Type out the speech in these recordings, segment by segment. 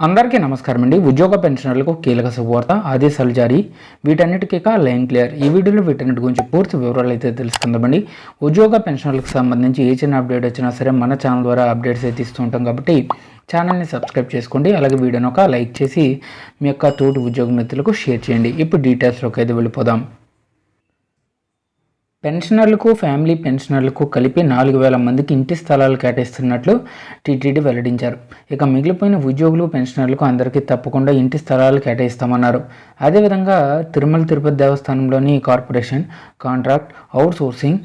అందరికీ నమస్కారం అండి ఉద్యోగ పెన్షనర్లకు కీలక శుభవార్త ఆదేశాలు జారీ. వీటన్నిటికీ లైన్ క్లియర్. ఈ వీడియోలో వీటన్నిటి గురించి పూర్తి వివరాలు అయితే తెలుసుకుందామండి. ఉద్యోగ పెన్షనర్లకు సంబంధించి ఏ చిన్న అప్డేట్ వచ్చినా సరే మన ఛానల్ ద్వారా అప్డేట్స్ అయితే ఇస్తూ ఉంటాం కాబట్టి ఛానల్ని సబ్స్క్రైబ్ చేసుకోండి. అలాగే వీడియోని ఒక లైక్ చేసి మీ యొక్క తోటి ఉద్యోగ మిత్రులకు షేర్ చేయండి. ఇప్పుడు డీటెయిల్స్లోకి అయితే వెళ్ళిపోదాం. పెన్షనర్లకు ఫ్యామిలీ పెన్షనర్లకు కలిపి నాలుగు వేల మందికి ఇంటి స్థలాలు కేటాయిస్తున్నట్లు టీటీడీ వెల్లడించారు. ఇక మిగిలిపోయిన ఉద్యోగులు పెన్షనర్లకు అందరికీ తప్పకుండా ఇంటి స్థలాలు కేటాయిస్తామన్నారు. అదేవిధంగా తిరుమల తిరుపతి దేవస్థానంలోని corporation contract outsourcing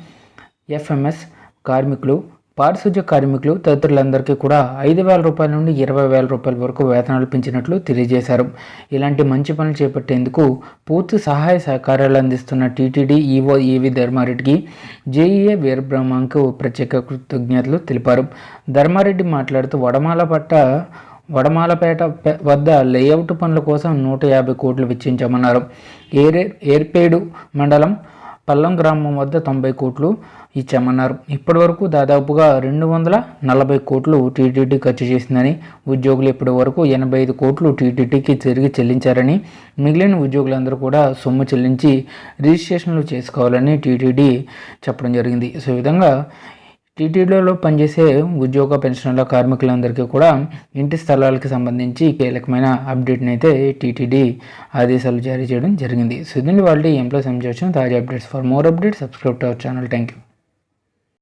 FMS కార్మికులు పారిశుధ్య కార్మికులు తదితరులందరికీ కూడా ఐదు వేల రూపాయల నుండి ఇరవై వేల రూపాయల వరకు వేతనాలు పెంచినట్లు తెలియజేశారు. ఇలాంటి మంచి పనులు చేపట్టేందుకు పూర్తి సహాయ సహకారాలు అందిస్తున్న టీటీడీ ఈవో ఈవి ధర్మారెడ్డికి జేఈఏ వీరబ్రహ్మంకు ప్రత్యేక కృతజ్ఞతలు తెలిపారు. ధర్మారెడ్డి మాట్లాడుతూ వడమాల పట్ట వడమాలపేట వద్ద లేఅవుట్ పనుల కోసం నూట యాభై కోట్లు వెచ్చించామన్నారు. ఏరే ఏర్పేడు మండలం పల్లం గ్రామం వద్ద తొంభై కోట్లు ఇచ్చామన్నారు. ఇప్పటివరకు దాదాపుగా రెండు వందల నలభై కోట్లు టీటీడీ ఖర్చు చేసిందని ఉద్యోగులు ఇప్పటి వరకు ఎనభై ఐదు కోట్లు టీటీడీకి తిరిగి చెల్లించారని మిగిలిన ఉద్యోగులందరూ కూడా సొమ్ము చెల్లించి రిజిస్ట్రేషన్లు చేసుకోవాలని టీటీడీ చెప్పడం జరిగింది. సో ఈ విధంగా టీటీడీలో పనిచేసే ఉద్యోగ పెన్షన్ల కార్మికులందరికీ కూడా ఇంటి స్థలాలకు సంబంధించి కీలకమైన అప్డేట్ని అయితే టీటీడీ ఆదేశాలు జారీ చేయడం జరిగింది. సో ఇదండి వాళ్ళ ఎంప్లాయ్ సంబంధించిన తాజా updates. For more updates subscribe to our channel thank you